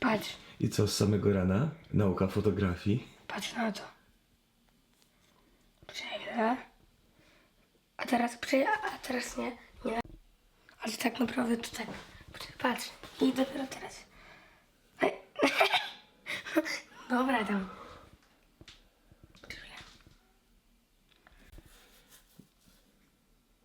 Patrz, I co z samego rana? Nauka fotografii. patrz na to. Przejdę. A teraz przejdę, a teraz nie. nie. Ale tak naprawdę to tak. Patrz. I dopiero teraz. Dobra tam.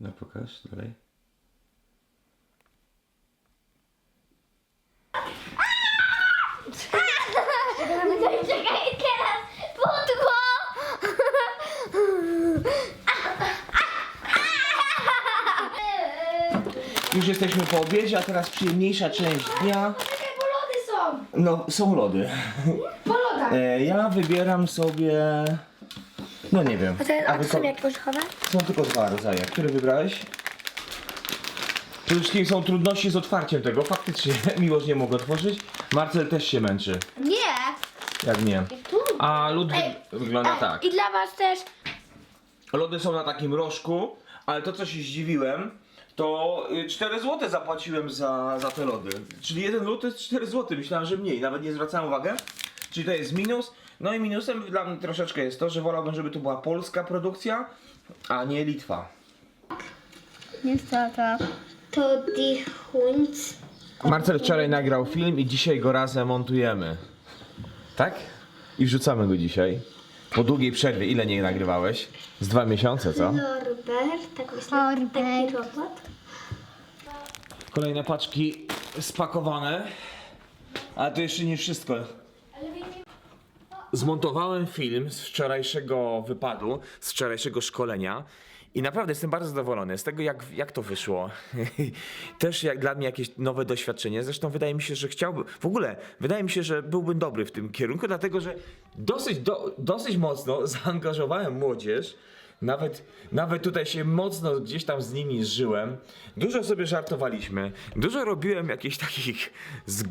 No pokaż dalej. Czekaj, teraz pudło! Już jesteśmy po obiedzie, a teraz przyjemniejsza część dnia. Czekaj, bo lody są. No, są lody. Po lodach. E, ja wybieram sobie... No nie wiem. A, te, a wy to są jak orzechowe? Są tylko dwa rodzaje. Który wybrałeś? Przede wszystkim są trudności z otwarciem tego. Faktycznie Miłosz nie mógł otworzyć. Marcel też się męczy. Nie! Jak nie. Tu. A Ej, wygląda tak. I dla was też. Lody są na takim rożku, ale to co się zdziwiłem, to 4 zł zapłaciłem za, za te lody. Czyli jeden lód to jest 4 zł. Myślałem, że mniej, nawet nie zwracałem uwagi. Czyli to jest minus. No i minusem dla mnie troszeczkę jest to, że wolałbym, żeby to była polska produkcja, a nie Litwa. Niestety. To die Hund. Marcel wczoraj nagrał film i dzisiaj go razem montujemy. Tak? I wrzucamy go dzisiaj. Po długiej przerwie. Ile nie nagrywałeś? Z dwa miesiące, co? Norbert, tak myślę. Taki robot. Kolejne paczki spakowane. Ale to jeszcze nie wszystko. Zmontowałem film z wczorajszego wypadu, z wczorajszego szkolenia. I naprawdę jestem bardzo zadowolony z tego, jak, jak to wyszło. Też jak dla mnie jakieś nowe doświadczenie. Zresztą wydaje mi się, że chciałbym. W ogóle wydaje mi się, że byłbym dobry w tym kierunku, dlatego że dosyć, do, dosyć mocno zaangażowałem młodzież. Nawet, nawet tutaj się mocno gdzieś tam z nimi zżyłem. Dużo sobie żartowaliśmy. Dużo robiłem jakichś takich. Z,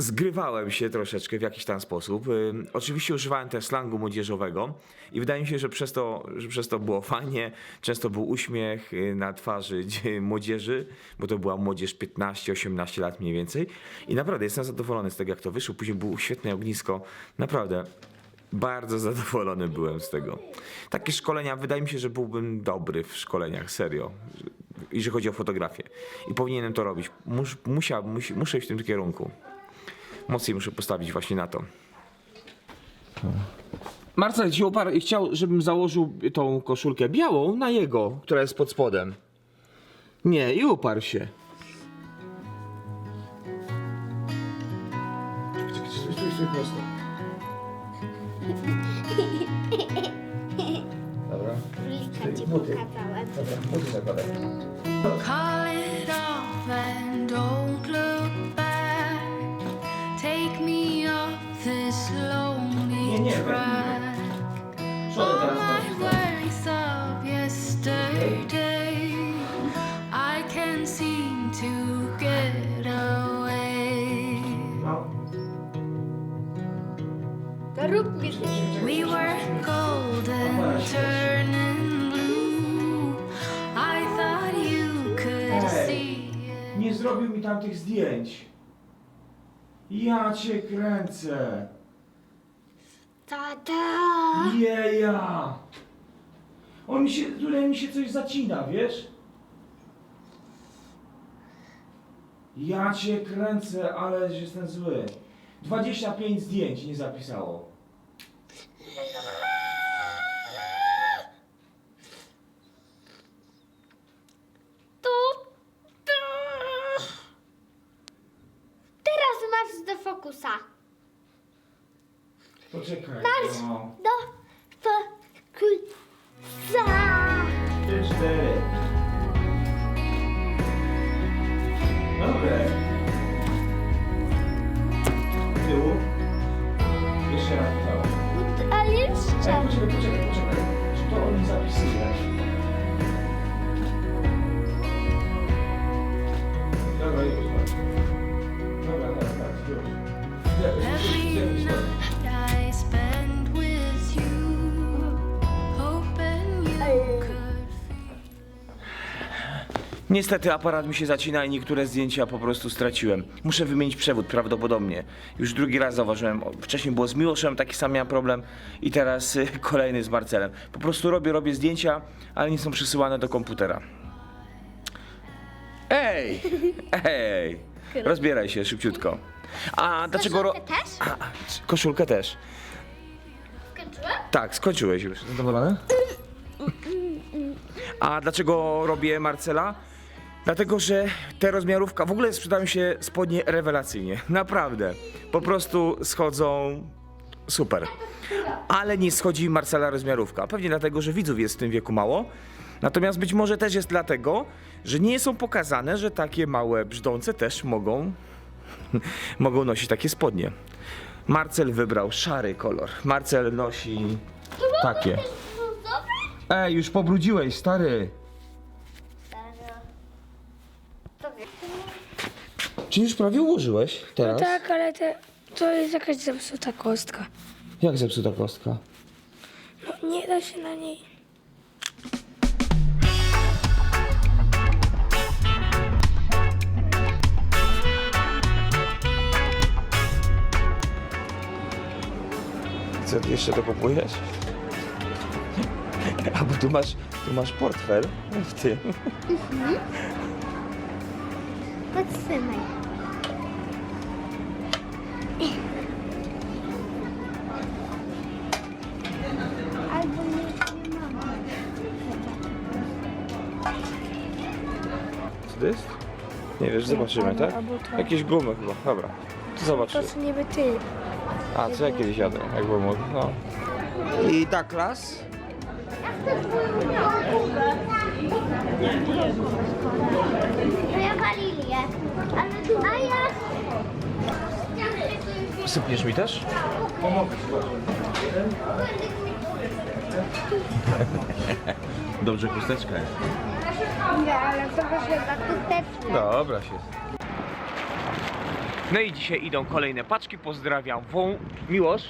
zgrywałem się troszeczkę w jakiś tam sposób. Oczywiście używałem też slangu młodzieżowego i wydaje mi się, że przez to, że przez to było fajnie. Często był uśmiech y, na twarzy dzie- młodzieży, bo to była młodzież 15-18 lat mniej więcej. I naprawdę jestem zadowolony z tego, jak to wyszło. Później było świetne ognisko. Naprawdę. Bardzo zadowolony byłem z tego. Takie szkolenia, wydaje mi się, że byłbym dobry w szkoleniach, serio. Jeżeli chodzi o fotografię. I powinienem to robić. Mus, musi, muszę iść w tym kierunku mocniej muszę postawić właśnie na to. Marcel ci opar chciał, żebym założył tą koszulkę białą na jego, która jest pod spodem. Nie, i uparł się. Dobra. Królika ci pokazałem. Dobra, buty zakładaj. Call it off and don't look back. Away. To rób mi We were golden, turning blue. I thought you could Hey. see it. Nie zrobił mi tam tych zdjęć. Ja cię kręcę. Tata! Jeja! On mi się, tutaj mi się coś zacina, wiesz? Ja cię kręcę, ale jestem zły. 25 zdjęć nie zapisało. Cztery. Dobre. Tyłu. Jeszcze raz to. Ale Ej, jeszcze. poczekaj, poczekaj, poczekaj. Czy to on mi zapisuje? Dobra, już. tak. Dobra, tak, tak, już. Every night Niestety aparat mi się zacina i niektóre zdjęcia po prostu straciłem. Muszę wymienić przewód prawdopodobnie. Już drugi raz zauważyłem. Wcześniej było z Miłoszem, taki sam miałem problem i teraz y, kolejny z Marcelem. Po prostu robię, robię zdjęcia, ale nie są przesyłane do komputera. Ej! Ej! Rozbieraj się szybciutko. A dlaczego... Ro... Koszulkę też? A, koszulkę też. Skończyłem? Tak, skończyłeś już. Zadowolony? A dlaczego robię Marcela? Dlatego, że te rozmiarówka, w ogóle sprzedają się spodnie rewelacyjnie. Naprawdę. Po prostu schodzą super. Ale nie schodzi Marcela rozmiarówka. Pewnie dlatego, że widzów jest w tym wieku mało. Natomiast być może też jest dlatego, że nie są pokazane, że takie małe brzdące też mogą mogą nosić takie spodnie. Marcel wybrał szary kolor. Marcel nosi takie. Ej, już pobrudziłeś, stary. Czy już prawie ułożyłeś teraz? Tak, ale te, to jest jakaś zepsuta kostka. Jak zepsuta kostka? No, nie da się na niej. Co, ty jeszcze to kupujesz? A bo tu masz, tu masz portfel w tym. Podtrzymaj. Albo nie, nie mam. Co to jest? Nie wiesz, zobaczymy, tak? albo to. Jakieś gumy chyba, dobra. To zobacz. To co niby ty. A, co ja kiedyś jadłem, jakby mógł, no. I Douglas? Ja Ale tu... A ja... Sypniesz mi też? Pomogę. Dobrze, chusteczka jest. Nie, ale to wygląda skuteczne. Dobra się. No i dzisiaj idą kolejne paczki. Pozdrawiam Wą... Miłosz?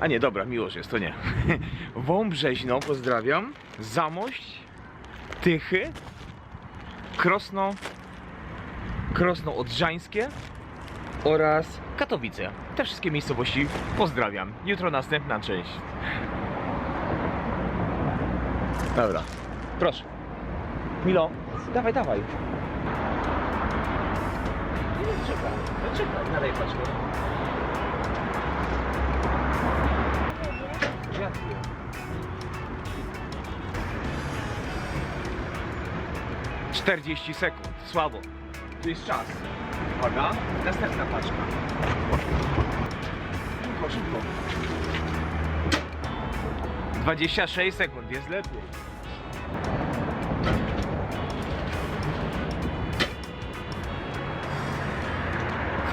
A nie, dobra, Miłosz jest, to nie. Wą Brzeźno, pozdrawiam. Zamość, Tychy, Krosno, Krosno Odrzańskie oraz Katowice. Te wszystkie miejscowości pozdrawiam. Jutro następna część. Dobra, proszę. Milo, dawaj, dawaj. Czekaj, czekaj, nadaj paczkę. Gratuluję. Czterdzieści sekund, słabo. Tu jest czas. Uwaga, następna paczka. Szybko, szybko. 26 sekund, jest lepiej.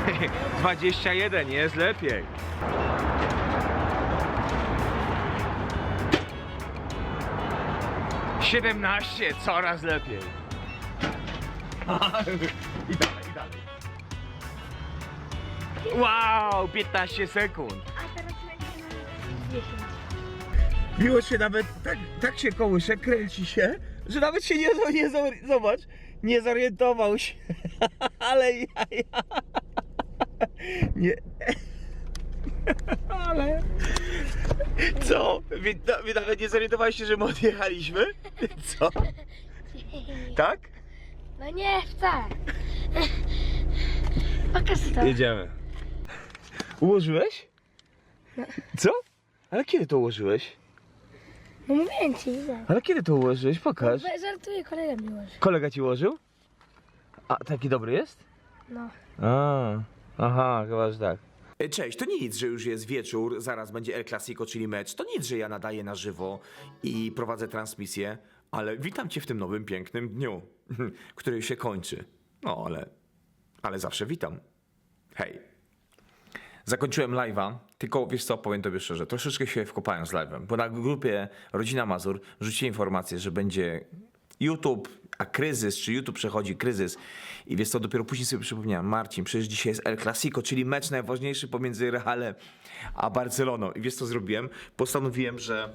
Dwadzieścia jeden, jest lepiej. Siedemnaście, coraz lepiej. I dalej, i dalej. Wow, 15 sekund. A teraz lecimy na 10. Miło się nawet, tak, tak się kołysze, kręci się, że nawet się nie, nie zori- zobacz, nie zorientował się. Ale ja, ja. Nie. Ale. Co? Wy, wy nawet nie zorientowałeś się, że my odjechaliśmy? Co? Tak? No nie, wcale. Pokaż to. Jedziemy. Ułożyłeś? Co? Ale kiedy to ułożyłeś? No mówię ci, nie. Ale kiedy to ułożyłeś? Pokaż. Be- Żartuję, kolega mi łoży. Kolega ci ułożył? A taki dobry jest? No. A, aha, chyba, że tak. Cześć, to nic, że już jest wieczór, zaraz będzie El Clasico, czyli mecz. To nic, że ja nadaję na żywo i prowadzę transmisję, ale witam cię w tym nowym, pięknym dniu, który się kończy. No, ale, ale zawsze witam. Hej. Zakończyłem live'a, tylko wiesz co, powiem tobie szczerze, troszeczkę się wkopałem z live'em, bo na grupie Rodzina Mazur rzucili informację, że będzie YouTube, a kryzys, czy YouTube przechodzi kryzys. I wiesz co, dopiero później sobie przypomniałem, Marcin, przecież dzisiaj jest El Clasico, czyli mecz najważniejszy pomiędzy Realem a Barceloną. I wiesz co zrobiłem? Postanowiłem, że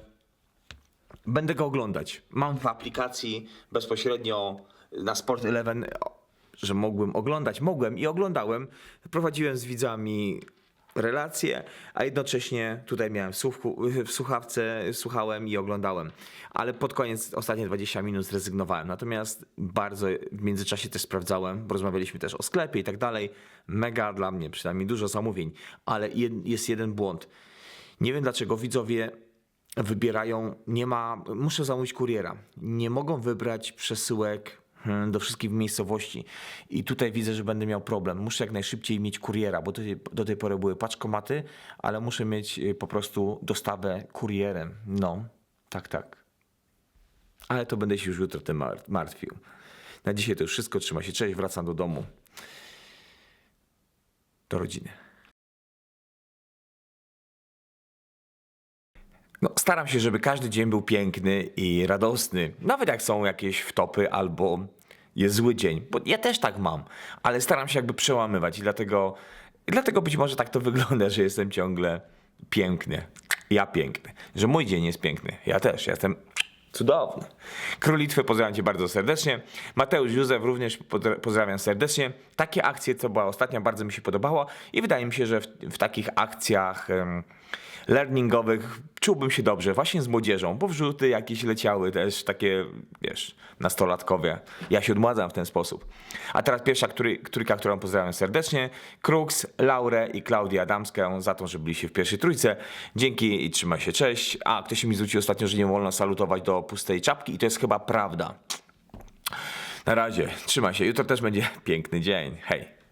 będę go oglądać. Mam w aplikacji bezpośrednio na Sport Eleven, że mogłem oglądać. Mogłem i oglądałem. Prowadziłem z widzami relacje, a jednocześnie tutaj miałem w, słuchu, w słuchawce, słuchałem i oglądałem. Ale pod koniec, ostatnie 20 minut zrezygnowałem. Natomiast bardzo w międzyczasie też sprawdzałem, rozmawialiśmy też o sklepie i tak dalej. Mega dla mnie, przynajmniej dużo zamówień, ale jest jeden błąd. Nie wiem dlaczego widzowie wybierają, nie ma, muszę zamówić kuriera. Nie mogą wybrać przesyłek hmm, do wszystkich miejscowości. I tutaj widzę, że będę miał problem. Muszę jak najszybciej mieć kuriera, bo do tej, do tej pory były paczkomaty, ale muszę mieć y, po prostu dostawę kurierem. No, tak, tak. Ale to będę się już jutro tym mar- martwił. Na dzisiaj to już wszystko. Trzyma się. Cześć, wracam do domu. Do rodziny. No, staram się, żeby każdy dzień był piękny i radosny. Nawet jak są jakieś wtopy albo jest zły dzień. Bo ja też tak mam, ale staram się jakby przełamywać i dlatego, i dlatego być może tak to wygląda, że jestem ciągle piękny. Ja piękny. Że mój dzień jest piękny. Ja też. Ja jestem cudowny. Król Litwy pozdrawiam Cię bardzo serdecznie. Mateusz Józef również pozdrawiam serdecznie. Takie akcje, co była ostatnia, bardzo mi się podobało i wydaje mi się, że w, w takich akcjach em, learningowych czułbym się dobrze właśnie z młodzieżą, bo wrzuty jakieś leciały też takie, wiesz, nastolatkowie. Ja się odmładzam w ten sposób. A teraz pierwsza który, którą pozdrawiam serdecznie. Krux, Laurę i Klaudię Adamskę za to, że byliście w pierwszej trójce. Dzięki i trzymaj się, cześć. A, ktoś mi zwrócił ostatnio, że nie wolno salutować do pustej czapki i to jest chyba prawda. Na razie, trzymaj się. Jutro też będzie piękny dzień. Hej.